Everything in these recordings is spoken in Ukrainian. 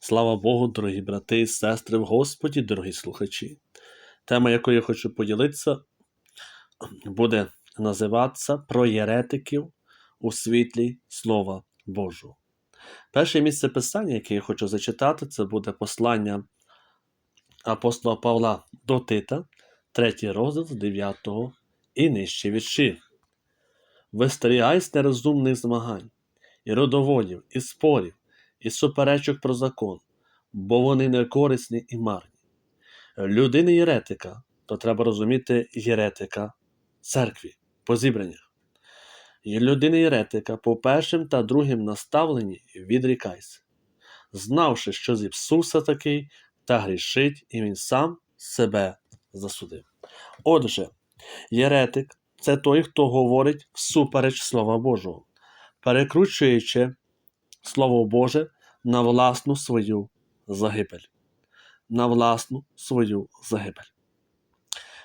Слава Богу, дорогі брати і сестри в Господі, дорогі слухачі. Тема, якою я хочу поділитися, буде називатися про єретиків у світлі Слова Божого. Перше місце писання, яке я хочу зачитати, це буде послання апостола Павла до Тита, третій розділ 9 і нижче вірші. Вистерігайся нерозумних змагань, і родоводів, і спорів, і суперечок про закон, бо вони не корисні і марні. Людини єретика, то треба розуміти єретика церкві по зібраннях. І людини єретика по першим та другим наставленні відрікайся, знавши, що зіпсувся такий та грішить, і він сам себе засудив. Отже, єретик це той, хто говорить всупереч Слова Божого, перекручуючи Слово Боже на власну свою загибель. На власну свою загибель.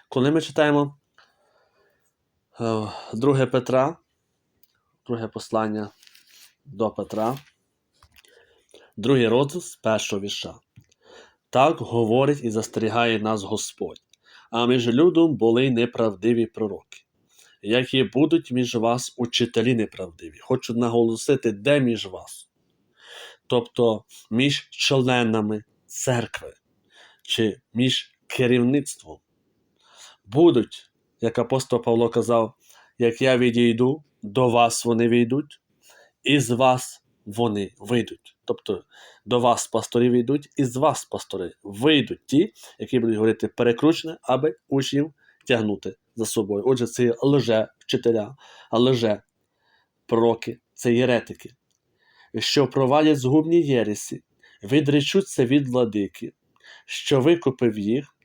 Коли ми читаємо е, 2 Петра, друге послання до Петра, другий розділ з першого віша. Так говорить і застерігає нас Господь, а між людом були неправдиві пророки, які будуть між вас учителі неправдиві. Хочу наголосити, де між вас тобто між членами церкви чи між керівництвом. Будуть, як апостол Павло казав, як я відійду, до вас вони війдуть, і з вас вони вийдуть. Тобто до вас пастори війдуть, і з вас пастори вийдуть ті, які будуть говорити перекручене, аби учнів тягнути за собою. Отже, це лже вчителя, лже пророки, це єретики що провадять згубні єресі, відречуться від владики, що викупив їх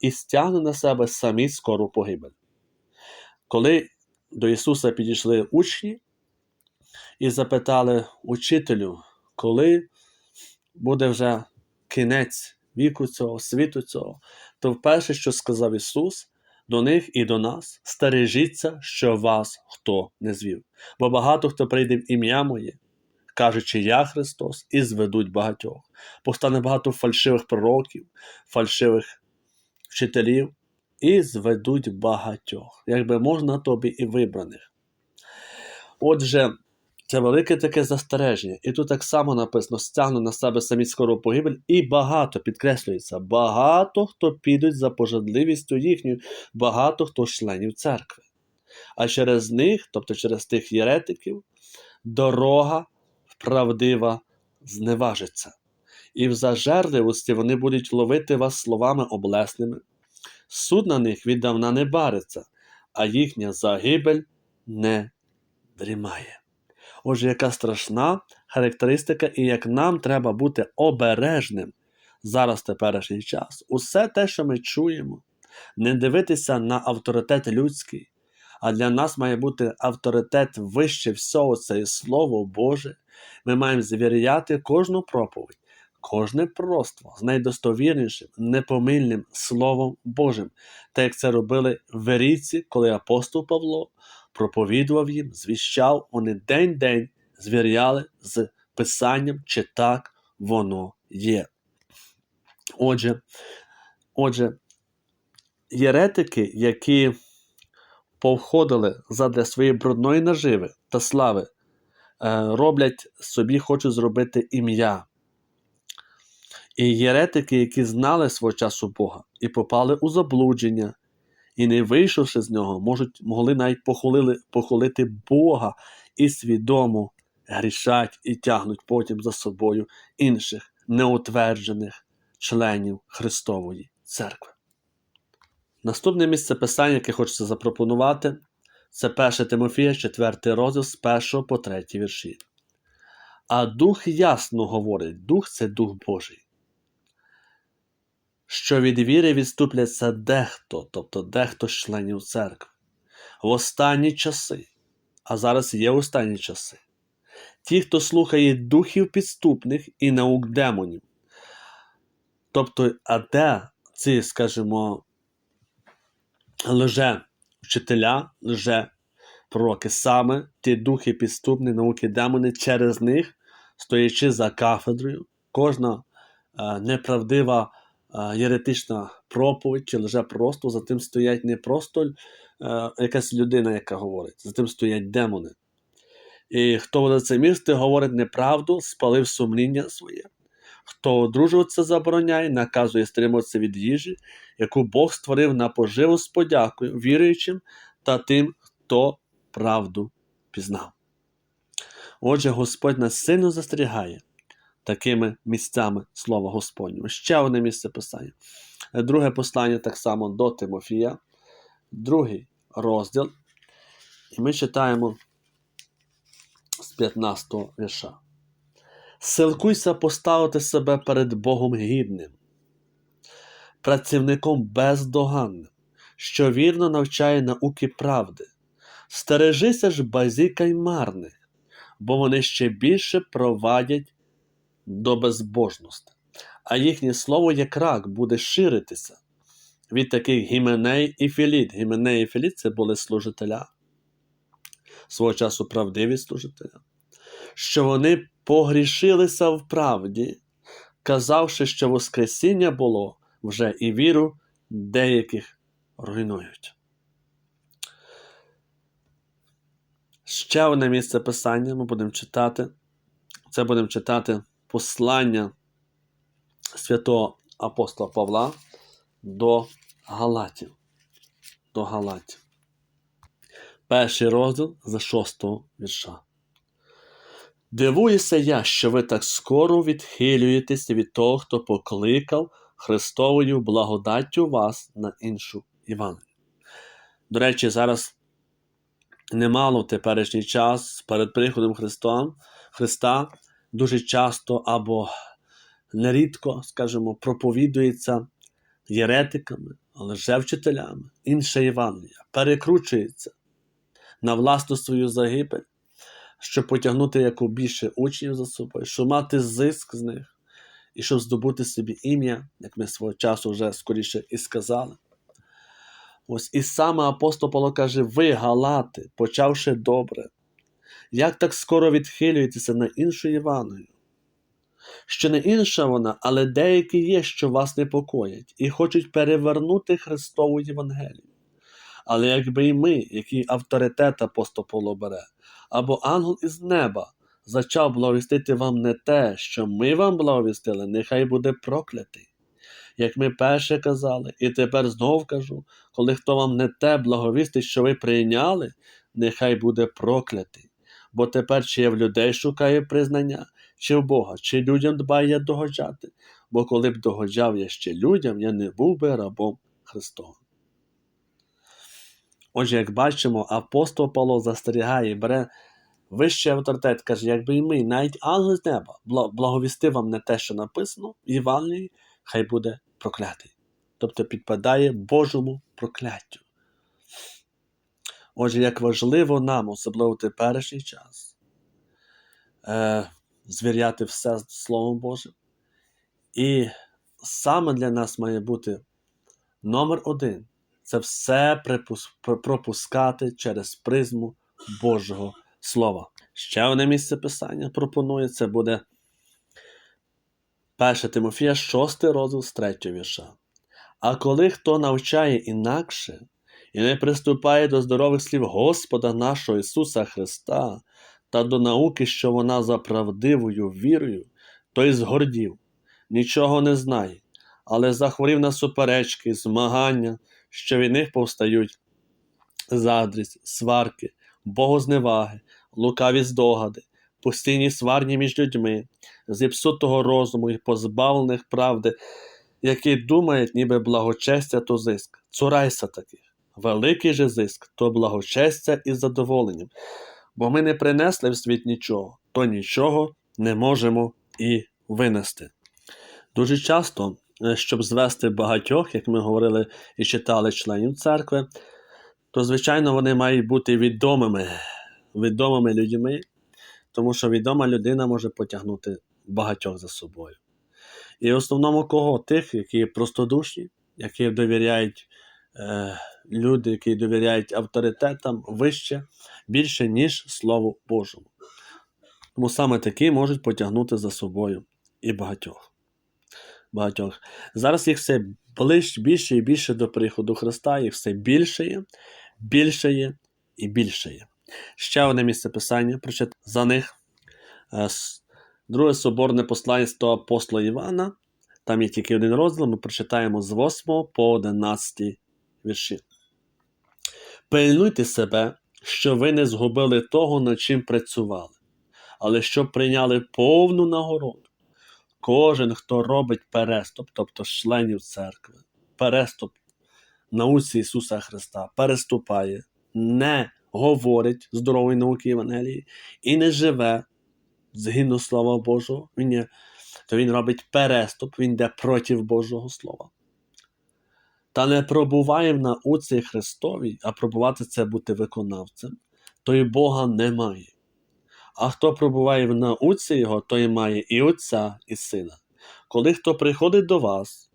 і стягне на себе самі скору погибель. Коли до Ісуса підійшли учні і запитали учителю, коли буде вже кінець віку цього, світу цього, то вперше, що сказав Ісус, до них і до нас, стережіться, що вас хто не звів. Бо багато хто прийде в ім'я Моє, кажучи я Христос, і зведуть багатьох. Повстане багато фальшивих пророків, фальшивих вчителів, і зведуть багатьох, якби можна тобі і вибраних. Отже, це велике таке застереження. І тут так само написано: стягну на себе самі скору погибель, і багато підкреслюється, багато хто підуть за пожадливістю їхньою, багато хто членів церкви. А через них, тобто через тих єретиків, дорога правдива зневажиться, і в зажерливості вони будуть ловити вас словами облесними. Суд на них віддавна не бариться, а їхня загибель не дрімає. Отже, яка страшна характеристика, і як нам треба бути обережним зараз теперішній час. Усе те, що ми чуємо, не дивитися на авторитет людський, а для нас має бути авторитет вище всього це і Слово Боже. Ми маємо звіряти кожну проповідь, кожне пророцтво з найдостовірнішим, непомильним Словом Божим, так як це робили верійці, коли апостол Павло проповідував їм, звіщав, вони день-день звіряли з Писанням, чи так воно є. Отже, отже, єретики, які повходили задля своєї брудної наживи та слави, е, роблять собі, хочуть зробити ім'я. І єретики, які знали свого часу Бога і попали у заблудження, і, не вийшовши з нього, можуть, могли навіть похвалили, похвалити Бога і свідомо грішать і тягнуть потім за собою інших неутверджених членів Христової церкви. Наступне місце писання, яке хочеться запропонувати, це 1 Тимофія, 4 розділ з 1 по 3 вірші. А дух ясно говорить, дух це дух Божий. Що від віри відступляться дехто, тобто дехто з членів церкви, в останні часи, а зараз є останні часи. Ті, хто слухає духів підступних і наук демонів. Тобто, а де ці, скажімо, лже вчителя, лже пророки, саме ті духи підступні, науки демони, через них, стоячи за кафедрою, кожна е, неправдива е, єретична проповідь чи лжепросту, за тим стоять не просто е, якась людина, яка говорить, за тим стоять демони. І хто це місце, говорить неправду, спалив сумління своє. Хто одружуватися забороняє, наказує стримуватися від їжі, яку Бог створив на поживу з подякою віруючим та тим, хто правду пізнав. Отже, Господь нас сильно застерігає такими місцями Слова Господнього. Ще одне місце писання. Друге послання так само до Тимофія, другий розділ. І ми читаємо з 15 вірша. Силкуйся поставити себе перед Богом гідним, працівником бездоганним, що вірно навчає науки правди. Стережися ж базіка й марних, бо вони ще більше провадять до безбожності, а їхнє слово, як рак, буде ширитися від таких гіменей і філіт. Гіменей і філіт це були служителя, свого часу правдиві служителя, що вони погрішилися в правді, казавши, що Воскресіння було вже і віру деяких руйнують. Ще одне місце писання ми будемо читати. Це будемо читати послання святого апостола Павла до Галатів. До Галатів. Перший розділ за шостого вірша. Дивуюся я, що ви так скоро відхилюєтеся від того, хто покликав Христовою благодаттю вас на іншу Івангелію. До речі, зараз немало в теперішній час перед приходом Христом, Христа дуже часто або нерідко, скажімо, проповідується єретиками, лжевчителями, інша Євангелія, перекручується на власну свою загибель, щоб потягнути яку більше учнів за собою, щоб мати зиск з них, і щоб здобути собі ім'я, як ми свого часу вже скоріше і сказали. Ось і саме апостол Павло каже: ви, галати, почавши добре, як так скоро відхилюєтеся на іншу Євангелію? Що не інша вона, але деякі є, що вас непокоять, і хочуть перевернути Христову Євангелію. Але якби і ми, який авторитет апостол Павло бере, або ангел із неба зачав благовістити вам не те, що ми вам благовістили, нехай буде проклятий. Як ми перше казали, і тепер знов кажу, коли хто вам не те благовістить, що ви прийняли, нехай буде проклятий. Бо тепер чи я в людей шукаю признання, чи в Бога, чи людям дбає я догоджати, бо коли б догоджав я ще людям, я не був би рабом Христовим. Отже, як бачимо, апостол Павло застерігає, бере вищий авторитет, каже, якби і ми, навіть ангел з неба, благовістив вам не те, що написано, в Євангелії, хай буде проклятий. Тобто підпадає Божому прокляттю. Отже, як важливо нам, особливо в теперішній час, е, звіряти все Словом Божим. І саме для нас має бути номер один це все пропускати через призму Божого Слова. Ще одне місце писання пропонує, це буде 1 Тимофія, 6 розділ з 3 вірша. А коли хто навчає інакше і не приступає до здорових слів Господа нашого Ісуса Христа та до науки, що вона за правдивою вірою, той згордів, нічого не знає, але захворів на суперечки, змагання, що від них повстають заздрість, сварки, богозневаги, лукаві здогади, постійні сварні між людьми, зіпсутого розуму і позбавлених правди, які думають, ніби благочестя то зиск. Цурайся таких. Великий же зиск то благочестя із задоволенням, бо ми не принесли в світ нічого, то нічого не можемо і винести. Дуже часто щоб звести багатьох, як ми говорили і читали членів церкви, то, звичайно, вони мають бути відомими, відомими людьми, тому що відома людина може потягнути багатьох за собою. І в основному кого? Тих, які простодушні, які довіряють е, люди, які довіряють авторитетам вище, більше, ніж Слову Божому. Тому саме такі можуть потягнути за собою і багатьох. Багатьох. Зараз їх все ближче, більше і більше до приходу Христа, їх все більшає, більшає і більшає. Ще одне місце писання прочит за них. Е, Друге соборне посланство апостола Івана. Там є тільки один розділ, ми прочитаємо з 8 по 11 вірші. Пильнуйте себе, що ви не згубили того, над чим працювали, але щоб прийняли повну нагороду. Кожен, хто робить переступ, тобто членів церкви, переступ науці Ісуса Христа, переступає, не говорить здорової науки Євангелії і не живе згідно Слова Божого, він є, то він робить переступ, він йде проти Божого Слова. Та не пробуває в науці Христовій, а пробувати це бути виконавцем, то й Бога немає. А хто пробуває в науці Його, той має і Отця, і Сина. Коли хто приходить до вас,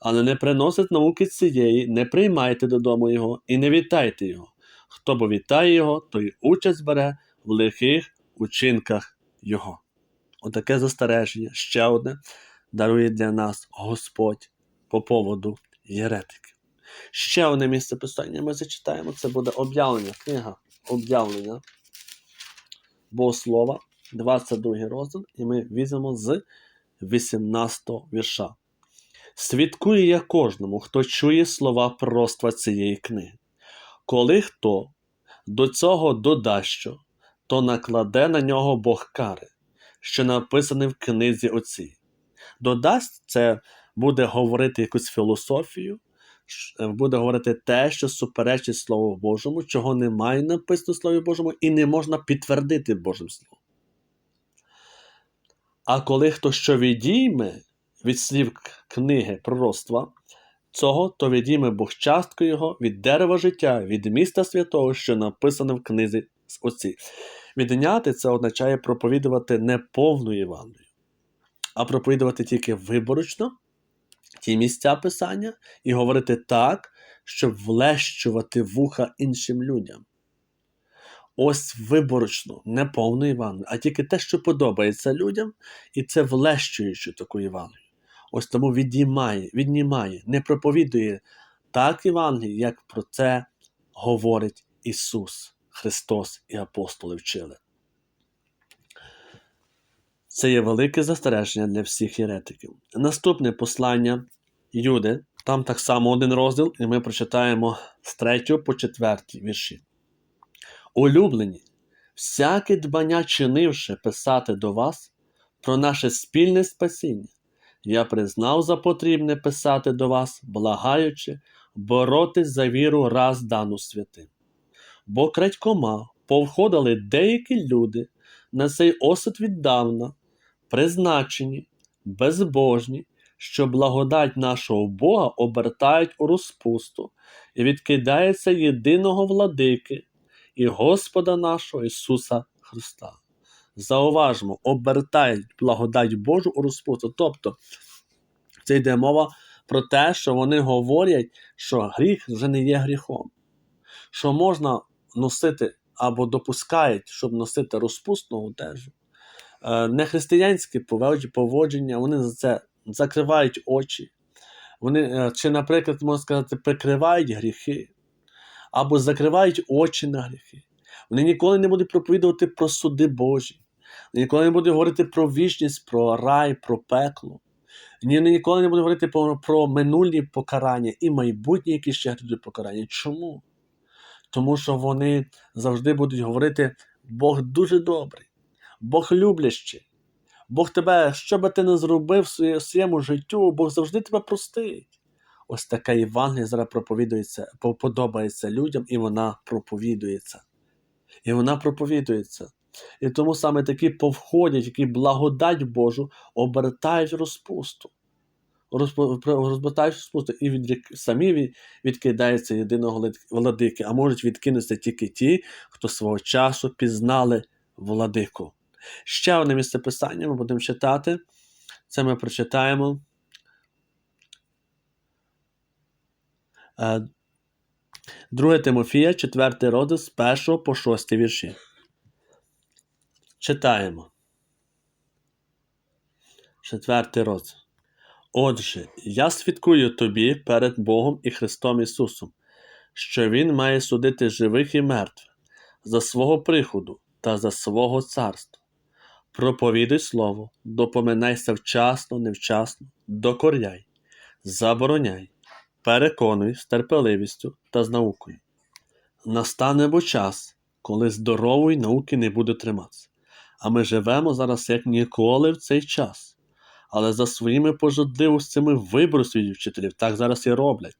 але не приносить науки цієї, не приймайте додому його і не вітайте його. Хто бо вітає його, той участь бере в лихих учинках його. Отаке застереження, ще одне, дарує для нас Господь по поводу єретиків. Ще одне місце писання ми зачитаємо, це буде об'явлення, книга об'явлення Богослова, 22 розділ, і ми візьмемо з 18 вірша. Свідкую я кожному, хто чує слова пророцтва цієї книги. Коли хто до цього додасть що, то накладе на нього Бог кари, що написане в книзі оцій. Додасть це буде говорити якусь філософію, буде говорити те, що суперечить Слову Божому, чого немає написано в Слові Божому, і не можна підтвердити Божим Словом. А коли хто що відійме від слів книги пророцтва, цього, то відійме Бог частку його від дерева життя, від міста святого, що написане в книзі оці. Відняти це означає проповідувати не повну Євангелію, а проповідувати тільки виборочно ті місця писання і говорити так, щоб влещувати вуха іншим людям. Ось виборочно, не повну Євангелію, а тільки те, що подобається людям, і це влещуючи таку Євангелію. Ось тому віднімає, віднімає, не проповідує так Євангеліє, як про це говорить Ісус, Христос і апостоли вчили. Це є велике застереження для всіх єретиків. Наступне послання Юди, там так само один розділ, і ми прочитаємо з 3 по 4 вірші. Улюблені, всяке дбання чинивши писати до вас про наше спільне спасіння, я признав за потрібне писати до вас, благаючи, боротись за віру раз дану святим. Бо крадькома повходили деякі люди на цей осуд віддавна, призначені, безбожні, що благодать нашого Бога обертають у розпусту і відкидається єдиного владики і Господа нашого Ісуса Христа. Зауважмо, обертають благодать Божу у розпусту. Тобто, це йде мова про те, що вони говорять, що гріх вже не є гріхом, що можна носити або допускають, щоб носити розпусну одежу. Е, Нехристиянське поводження- вони за це закривають очі. Вони, е, чи, наприклад, можна сказати, прикривають гріхи, або закривають очі на гріхи. Вони ніколи не будуть проповідувати про суди Божі. Вони ніколи не будуть говорити про вічність, про рай, про пекло. Ні, ніколи не будуть говорити про, про минулі покарання і майбутні, які ще грядуть покарання. Чому? Тому що вони завжди будуть говорити: Бог дуже добрий, Бог люблячий, Бог тебе, що би ти не зробив в своєму життю, Бог завжди тебе простить. Ось така Євангелія зараз проповідується, подобається людям, і вона проповідується. І вона проповідується. І тому саме такі повходять, які благодать Божу обертають розпусту. Розбертають розпусту і відрік, самі від- відкидаються єдиного владики, а можуть відкинутися тільки ті, хто свого часу пізнали владику. Ще одне місце писання ми будемо читати. Це ми прочитаємо. Е, 2 Тимофія, 4 розділ з 1 по 6 вірші. Читаємо. Четвертий розділ. Отже, я свідкую тобі перед Богом і Христом Ісусом, що Він має судити живих і мертвих за свого приходу та за свого царства. Проповідуй слово, допоминайся вчасно, невчасно, докоряй, забороняй, переконуй з терпеливістю та з наукою. Настане бо час, коли здорової науки не буде триматися. А ми живемо зараз як ніколи в цей час. Але за своїми пожадливостями вибросують вчителів, так зараз і роблять.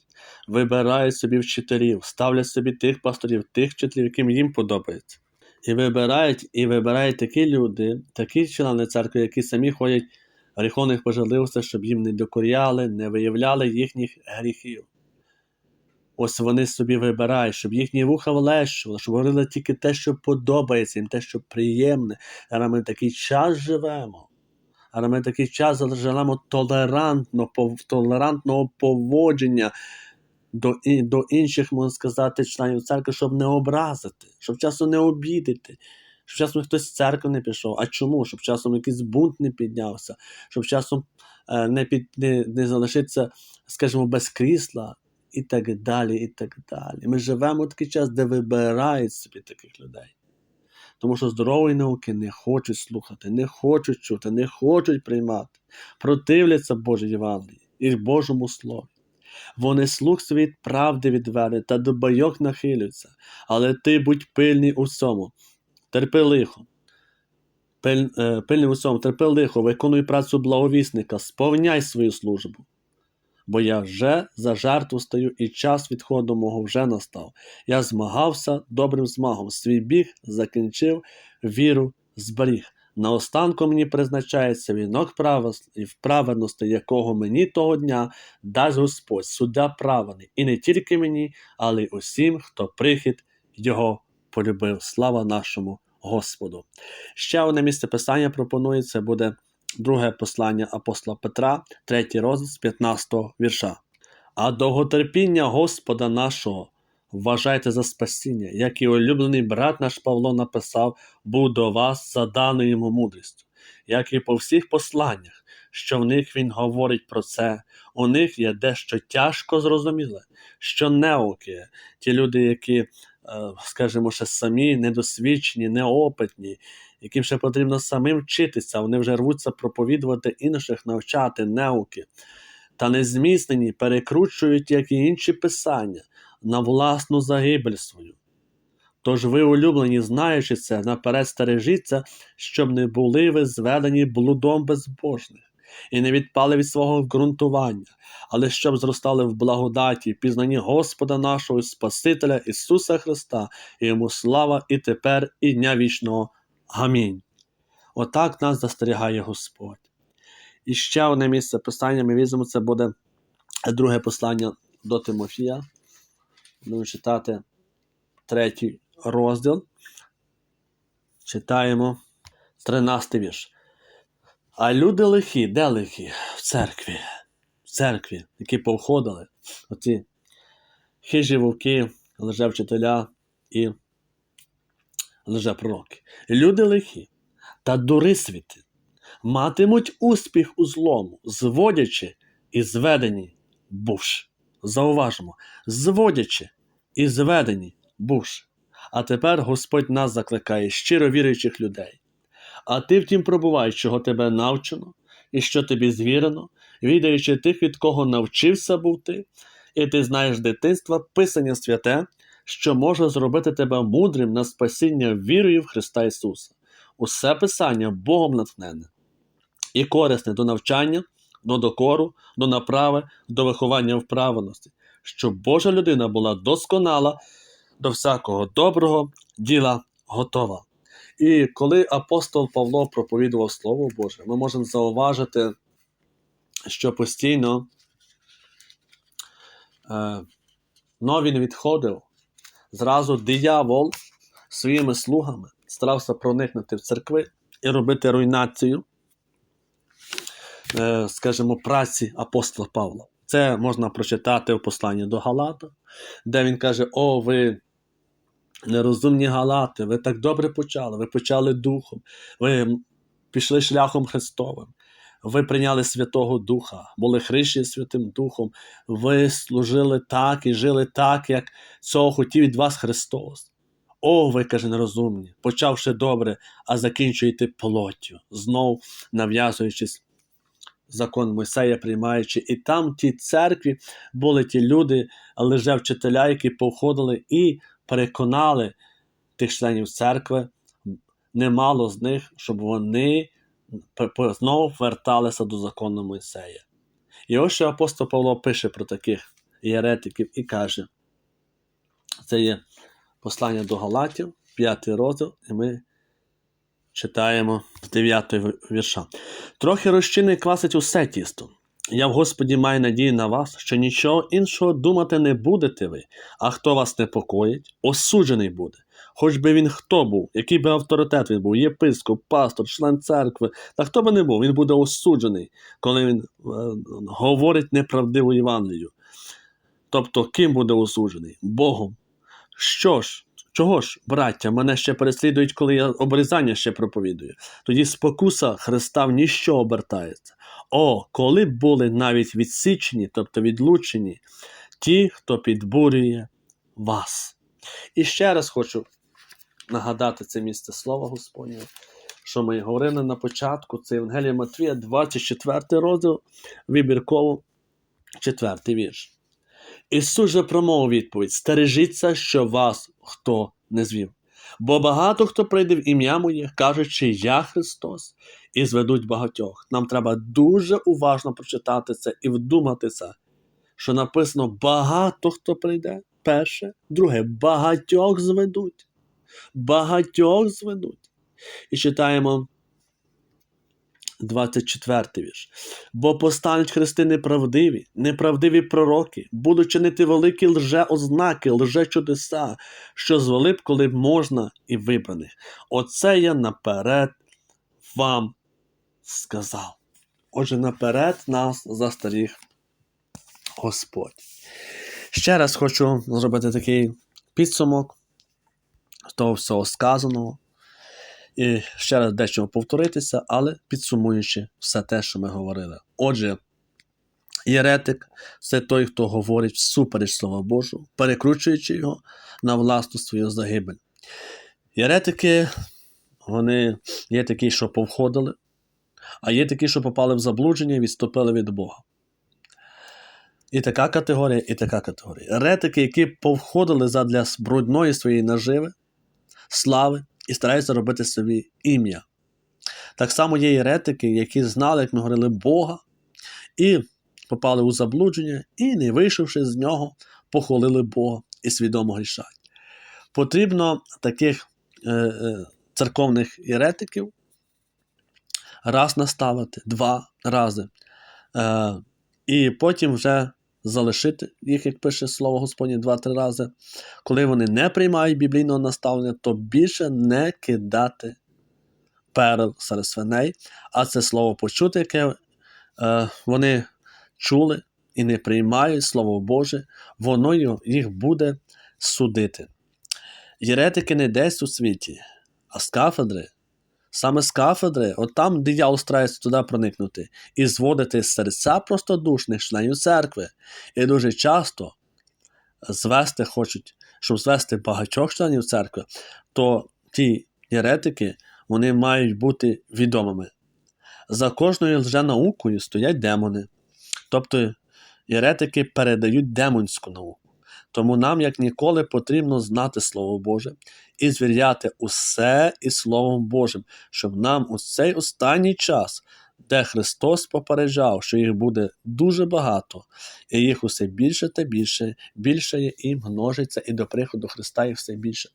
Вибирають собі вчителів, ставлять собі тих пасторів, тих вчителів, яким їм подобається. І вибирають, і вибирають такі люди, такі члени церкви, які самі ходять гріховних пожадливостях, щоб їм не докоряли, не виявляли їхніх гріхів. Ось вони собі вибирають, щоб їхні вуха влещували, щоб говорили тільки те, що подобається їм, те, що приємне. Але ми такий час живемо. Але ми такий час живемо толерантно, толерантного поводження до, до інших, можна сказати, членів церкви, щоб не образити, щоб часом не обідати, щоб часом хтось з церкви не пішов. А чому? Щоб часом якийсь бунт не піднявся, щоб часом е, не, під, не, не залишитися, скажімо, без крісла. І так далі, і так далі. Ми живемо в такий час, де вибирають собі таких людей. Тому що здорової науки не хочуть слухати, не хочуть чути, не хочуть приймати, противляться Божій Євангелії і Божому Слові. Вони слух світ правди відвернуть та до байок нахиляться, але ти будь пильний у всьому, терпи лихо. Пиль, е, пильний у всьому, терпи лихо, виконуй працю благовісника, сповняй свою службу. Бо я вже за жертву стою, і час відходу мого вже настав. Я змагався добрим змагом, свій біг закінчив, віру зберіг. Наостанку мені призначається вінок праведності, якого мені того дня дасть Господь, суддя праведний, і не тільки мені, але й усім, хто прихід його полюбив. Слава нашому Господу. Ще одне місце писання пропонується буде друге послання апостола Петра, третій розділ з 15 вірша. А довготерпіння Господа нашого вважайте за спасіння, як і улюблений брат наш Павло написав, був до вас за даною йому мудрістю, як і по всіх посланнях, що в них він говорить про це, у них є дещо тяжко зрозуміле, що неуки, ті люди, які, е, скажімо, ще самі недосвідчені, неопитні, яким ще потрібно самим вчитися, вони вже рвуться проповідувати інших, навчати науки, та незміцнені перекручують, як і інші писання, на власну загибель свою. Тож ви, улюблені, знаючи це, наперед стережіться, щоб не були ви зведені блудом безбожних і не відпали від свого ґрунтування, але щоб зростали в благодаті, в пізнанні Господа нашого Спасителя Ісуса Христа, і йому слава і тепер, і дня вічного. Амінь. Отак нас застерігає Господь. І ще одне місце писання ми візьмемо, це буде друге послання до Тимофія. Будемо читати третій розділ. Читаємо 13 вірш. А люди лихі, де лихі? В церкві. В церкві, які повходили. Оці хижі вовки, лжевчителя і лжепророки. Люди лихі та дурисвіти матимуть успіх у злому, зводячи і зведені бувши. Зауважимо, зводячи і зведені бувши. А тепер Господь нас закликає щиро віруючих людей. А ти втім пробувай, чого тебе навчено, і що тобі звірено, відаючи тих, від кого навчився був ти, і ти знаєш дитинства Писання святе, що може зробити тебе мудрим на спасіння вірою в Христа Ісуса. Усе Писання Богом натхнене і корисне до навчання, до докору, до направи, до виховання в праведності, щоб Божа людина була досконала до всякого доброго діла готова. І коли апостол Павло проповідував Слово Боже, ми можемо зауважити, що постійно е, но він відходив, зразу диявол своїми слугами старався проникнути в церкви і робити руйнацію, скажімо, праці апостола Павла. Це можна прочитати в посланні до Галата, де він каже: О, ви нерозумні галати, ви так добре почали, ви почали духом, ви пішли шляхом Христовим. ви прийняли Святого Духа, були хрещені Святим Духом, ви служили так і жили так, як цього хотів від вас Христос. О, ви каже, нерозумні, почавши добре, а закінчуєте плоттю, знов нав'язуючись закон Мойсея, приймаючи. І там в тій церкві були ті люди, лише вчителя, які повходили і переконали тих членів церкви, немало з них, щоб вони знову верталися до закону Мойсея. І ось що апостол Павло пише про таких єретиків і каже: це є послання до Галатів, 5 розділ, і ми читаємо з 9 вірша. Трохи розчини квасить усе тісто. Я в Господі маю надію на вас, що нічого іншого думати не будете ви, а хто вас непокоїть, осуджений буде. Хоч би він хто був, який би авторитет він був, єпископ, пастор, член церкви, та хто би не був, він буде осуджений, коли він е, говорить неправдиву Євангелію. Тобто, ким буде осуджений? Богом. Що ж, чого ж, браття, мене ще переслідують, коли я обрізання ще проповідую? Тоді спокуса Христа в ніщо обертається. О, коли б були навіть відсічені, тобто відлучені, ті, хто підбурює вас. І ще раз хочу нагадати це місце слова Господнього, що ми говорили на початку, це Євангелія Матвія, 24 розділ, вибірково 4 вірш. Ісус же промовив відповідь: стережіться, що вас хто не звів. Бо багато хто прийде в ім'я моє, кажучи, я Христос, і зведуть багатьох. Нам треба дуже уважно прочитати це і вдуматися, що написано: багато хто прийде. Перше, друге, багатьох зведуть. Багатьох зведуть. І читаємо 24 вірш. Бо постануть хрести неправдиві, неправдиві пророки, будуть чинити великі лже ознаки, лже чудеса, що звели б, коли б можна, і вибраних. Оце я наперед вам сказав. Отже, наперед нас застеріг Господь. Ще раз хочу зробити такий підсумок з того всього сказаного. І ще раз дещо повторитися, але підсумуючи все те, що ми говорили. Отже, єретик це той, хто говорить всупереч Слова Божого, перекручуючи його на власну свою загибель. Єретики, вони є такі, що повходили, а є такі, що попали в заблудження і відступили від Бога. І така категорія, і така категорія. Еретики, які повходили задля брудної своєї наживи, слави і стараються робити собі ім'я. Так само є еретики, які знали, як ми говорили, Бога, і попали у заблудження, і, не вийшовши з нього, похвалили Бога і свідомо грішать. Потрібно таких е, е, церковних еретиків раз наставити, два рази. Е, І потім вже залишити їх, як пише слово Господнє, два-три рази. Коли вони не приймають біблійного наставлення, то більше не кидати перел серед свиней, а це слово почути, яке е, вони чули і не приймають Слово Боже, воно їх буде судити. Єретики не десь у світі, а з кафедри Саме з кафедри, от там диявол старається туди проникнути і зводити серця простодушних членів церкви. І дуже часто звести хочуть, щоб звести багатьох членів церкви, то ті єретики вони мають бути відомими. За кожною лженаукою стоять демони. Тобто єретики передають демонську науку. Тому нам, як ніколи, потрібно знати Слово Боже і звіряти усе із Словом Божим, щоб нам у цей останній час, де Христос попереджав, що їх буде дуже багато, і їх усе більше та більше, більше є і множиться, і до приходу Христа їх все більше.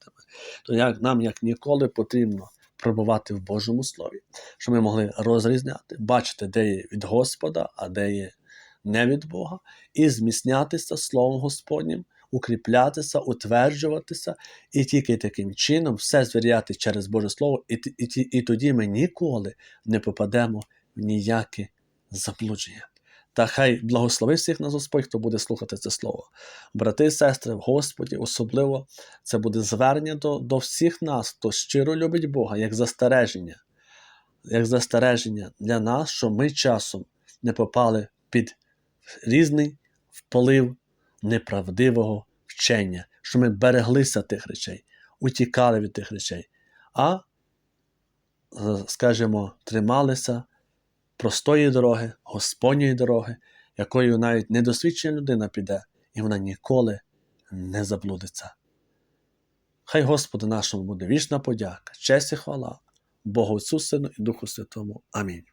То як нам, як ніколи, потрібно пробувати в Божому Слові, щоб ми могли розрізняти, бачити, де є від Господа, а де є не від Бога, і зміцнятися Словом Господнім укріплятися, утверджуватися, і тільки таким чином все звіряти через Боже Слово, і, і, і, тоді ми ніколи не попадемо в ніяке заблудження. Та хай благослови всіх нас Господь, хто буде слухати це слово. Брати і сестри, в Господі, особливо це буде звернення до, до всіх нас, хто щиро любить Бога, як застереження. як застереження для нас, що ми часом не попали під різний вплив неправдивого вчення, що ми береглися тих речей, утікали від тих речей, а, скажімо, трималися простої дороги, Господньої дороги, якою навіть недосвідчена людина піде, і вона ніколи не заблудиться. Хай Господу нашому буде вічна подяка, честь і хвала, Богу Отцю, Сину і Духу Святому. Амінь.